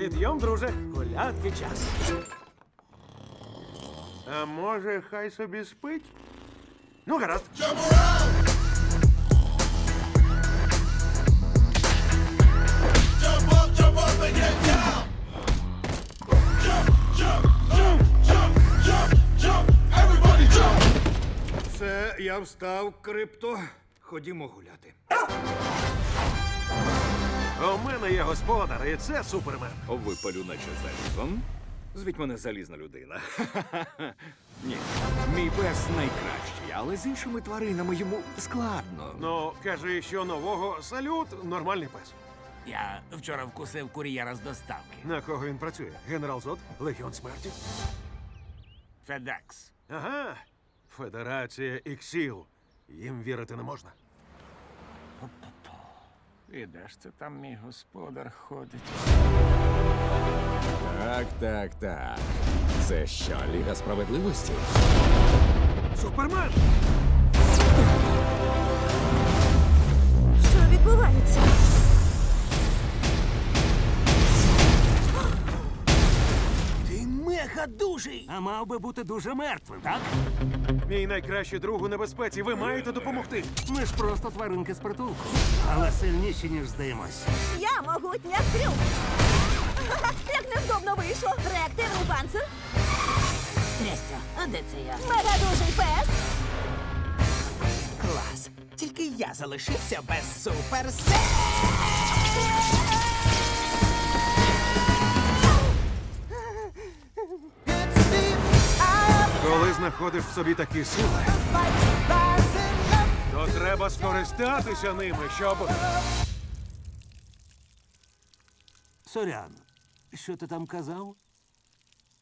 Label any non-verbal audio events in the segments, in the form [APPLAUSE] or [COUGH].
Підйом, друже, гулятки час. А може, хай собі спить? Ну, гаразд. Це я встав, крипто. Ходімо гуляти. У мене є господар, і це супермен. Випалю, наче залізом. Звіть мене залізна людина. [LAUGHS] Ні, мій пес найкращий, але з іншими тваринами йому складно. Ну, кажи, що нового салют, нормальний пес. Я вчора вкусив кур'єра з доставки. На кого він працює? Генерал Зод? Легіон смерті? Федекс. Ага. Федерація Іксіл. Їм вірити не можна. І де ж це там мій господар ходить? Так, так, так. Це що, Ліга справедливості? Супермен! Що відбувається? Ти! А мав би бути дуже мертвим, так? Мій найкращий друг у небезпеці. Ви маєте допомогти. Ми ж просто тваринки з притулку. Але сильніші, ніж здаємось. Я могутня крюк. [LAUGHS] Як невдобно вийшло. Реактивний панцир, Трястя, а де це я? мегадужий пес, Клас. Тільки я залишився без суперсе. Коли знаходиш в собі такі сили, то треба скористатися ними, щоб. Сорян, що ти там казав?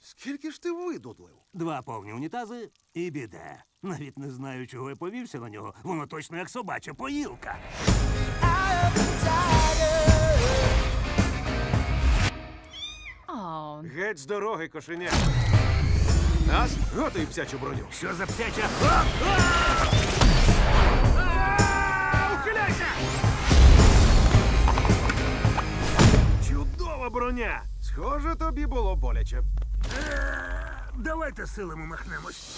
Скільки ж ти видудлив? Два повні унітази і біде. Навіть не знаю, чого я повівся на нього. Воно точно як собача поїлка. Геть з дороги, кошеня. Нас готуй псячу броню. Що за псяча? Ухиляйся! Чудова броня! Схоже, тобі було боляче. Давайте силами махнемось.